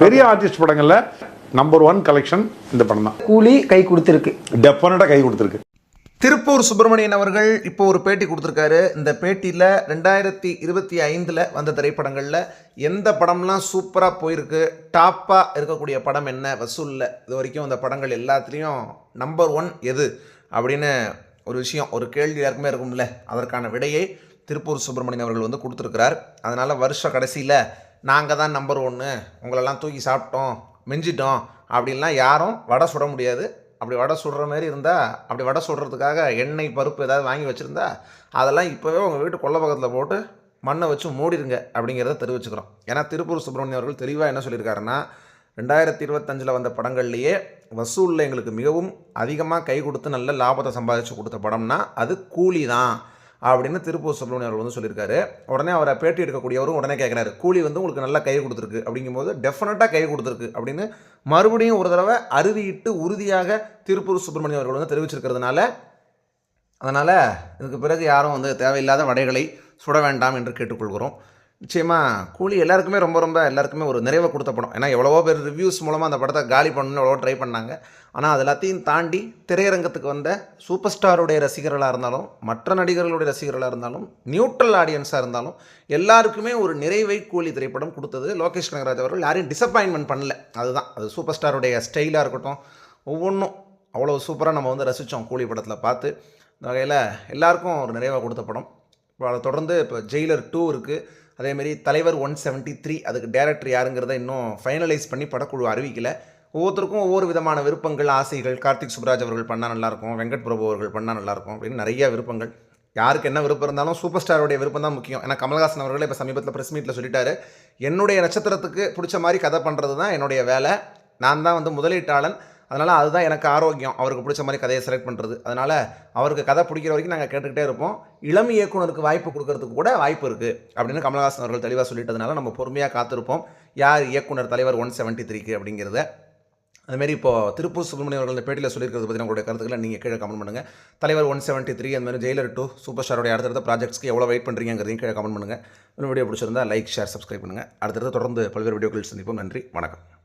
பெரிய ஆர்டிஸ்ட் படங்கள்ல number one collection இந்த படம் தான். கூலி கை கொடுத்துருக்கு. டெஃபினட்டா கை கொடுத்துருக்கு. திருப்பூர் சுப்பிரமணியன் அவர்கள் இப்போ ஒரு பேட்டி கொடுத்துருக்காரு. இந்த பேட்டியில் ரெண்டாயிரத்தி இருபத்தி ஐந்தில் வந்த திரைப்படங்களில் எந்த படம்லாம் சூப்பராக போயிருக்கு டாப்பாக இருக்கக்கூடிய படம் என்ன வசூலில் இது வரைக்கும் அந்த படங்கள் எல்லாத்துலேயும் நம்பர் ஒன் எது அப்படின்னு ஒரு விஷயம் ஒரு கேள்வி யாருக்குமே இருக்கும்ல. அதற்கான விடையை திருப்பூர் சுப்பிரமணியன் அவர்கள் வந்து கொடுத்துருக்கிறார். அதனால் வருஷ கடைசியில் நாங்கள் தான் நம்பர் ஒன்று உங்களெல்லாம் தூக்கி சாப்பிட்டோம் மிஞ்சிட்டோம் அப்படின்லாம் யாரும் வடை சுட முடியாது. அப்படி வடை சுடுற மாதிரி இருந்தால் அப்படி வடை சுடுறதுக்காக எண்ணெய் பருப்பு ஏதாவது வாங்கி வச்சுருந்தா அதெல்லாம் இப்போவே உங்கள் வீட்டு கொள்ள பக்கத்தில் போட்டு மண்ணை வச்சு மூடிடுங்க அப்படிங்கிறத தெரிவிச்சுக்கிறோம். ஏன்னா திருப்பூர் சுப்பிரமணியம் அவர்கள் தெளிவாக என்ன சொல்லியிருக்காருன்னா ரெண்டாயிரத்தி இருபத்தஞ்சில் வந்த படங்கள்லேயே வசூலில் எங்களுக்கு மிகவும் அதிகமாக கை கொடுத்து நல்ல லாபத்தை சம்பாதிச்சு கொடுத்த படம்னா அது கூலி தான். அப்படின்னு திருப்பூர் சுப்பிரமணியம் அவர்கள் வந்து சொல்லியிருக்காரு. உடனே அவரை பேட்டி எடுக்கக்கூடியவரும் உடனே கேட்குறாரு கூலி வந்து உங்களுக்கு நல்லா கை கொடுத்துருக்கு. அப்படிங்கும்போது டெஃபினட்டாக கை கொடுத்துருக்கு அப்படின்னு மறுபடியும் ஒரு தடவை அறுதியிட்டு உறுதியாக திருப்பூர் சுப்பிரமணியம் அவர்கள் வந்து தெரிவிச்சிருக்கிறதுனால அதனால் இதுக்கு பிறகு யாரும் வந்து தேவையில்லாத வடைகளை சுட வேண்டாம் என்று கேட்டுக்கொள்கிறோம். நிச்சயமாக கூலி எல்லாருக்குமே ரொம்ப ரொம்ப எல்லாருக்குமே ஒரு நிறைவை கொடுத்த படம். ஏன்னா எவ்வளவோ பேர் ரிவ்யூஸ் மூலமாக அந்த படத்தை காலி பண்ணணும்னு எவ்வளோ ட்ரை பண்ணாங்க. ஆனால் அது எல்லாத்தையும் தாண்டி திரையரங்கத்துக்கு வந்த சூப்பர் ஸ்டாருடைய ரசிகர்களாக இருந்தாலும் மற்ற நடிகர்களுடைய ரசிகர்களாக இருந்தாலும் நியூட்ரல் ஆடியன்ஸாக இருந்தாலும் எல்லாருக்குமே ஒரு நிறைவை கூலி திரைப்படம் கொடுத்தது லோகேஷ் கனகராஜ் அவர்கள். யாரையும் டிசப்பாயின்மெண்ட் பண்ணல. அதுதான். அது சூப்பர் ஸ்டாருடைய ஸ்டைலாக இருக்கட்டும் ஒவ்வொன்றும் அவ்வளோ சூப்பராக நம்ம வந்து ரசித்தோம் கூலி படத்தில் பார்த்து. இந்த வகையில் எல்லாருக்கும் ஒரு நிறைவாக கொடுத்த படம். இப்போ அதை தொடர்ந்து இப்போ ஜெயிலர் டூ இருக்குது அதேமாரி தலைவர் ஒன் செவன்ட்டி த்ரீ அதுக்கு டேரக்டர் யாருங்கிறத இன்னும் ஃபைனலைஸ் பண்ணி படக்குழு அறிவிக்கல. ஒவ்வொருத்தருக்கும் ஒவ்வொரு விதமான விருப்பங்கள் ஆசைகள். கார்த்திக் சுப்ராஜ் அவர்கள் பண்ணால் நல்லாயிருக்கும் வெங்கட் பிரபு அவர்கள் பண்ணால் நல்லாயிருக்கும் அப்படின்னு நிறைய விருப்பங்கள். யாருக்கு என்ன விருப்பம் இருந்தாலும் சூப்பர் ஸ்டாருடைய விருப்பம் தான் முக்கியம். ஏன்னா கமல்ஹாசன் அவர்களே இப்போ சமீபத்தில் ப்ரெஸ் மீட்டில் சொல்லிட்டாரு. என்னுடைய நட்சத்திரத்துக்கு பிடிச்ச மாதிரி கதை பண்ணுறது தான் என்னுடைய வேலை. நான் தான் வந்து முதலீட்டாளன். அதனால் அதுதான் எனக்கு ஆரோக்கியம். அவருக்கு பிடிச்ச மாதிரி கதையை செலக்ட் பண்ணுறது அதனால் அவருக்கு கதை பிடிக்கிற வரைக்கும் நாங்கள் கேட்டுக்கிட்டே இருப்போம். இளம் இயக்குனருக்கு வாய்ப்பு கொடுக்கறதுக்கு கூட வாய்ப்பு இருக்குது அப்படின்னு கமல்ஹாசன் அவர்கள் தெளிவாக சொல்லிட்டதுனால நம்ம பொறுமையாக காத்திருப்போம். யார் இயக்குனர் தலைவர் ஒன் செவன்ட்டி த்ரீக்கு அப்படிங்கிறத. அதுமாரி இப்போ திருப்பூர் சுப்பிரமணியம் அவர்கள் இந்த பேட்டியில் சொல்லியிருக்கிறது பற்றி உங்களுடைய கருத்துக்களை நீங்கள் கீழே கமெண்ட் பண்ணுங்கள் தலைவர் ஒன் செவன்ட்டி த்ரீ அந்த மாதிரி ஜெயிலர் டூ சூப்பர் ஸ்டாரோடைய அடுத்தடுத்த ப்ராஜெக்ட்ஸ்க்கு எவ்வளோ வெயிட் பண்ணுறீங்கிறதையும் கீழே கமெண்ட் பண்ணுங்கள் வீடியோ பிடிச்சிருந்தா லைக் ஷேர் சப்ஸ்கிரைப் பண்ணுங்கள் அடுத்தடுத்து தொடர்ந்து பல்வேறு வீடியோக்கள் சந்திப்போம். நன்றி வணக்கம்.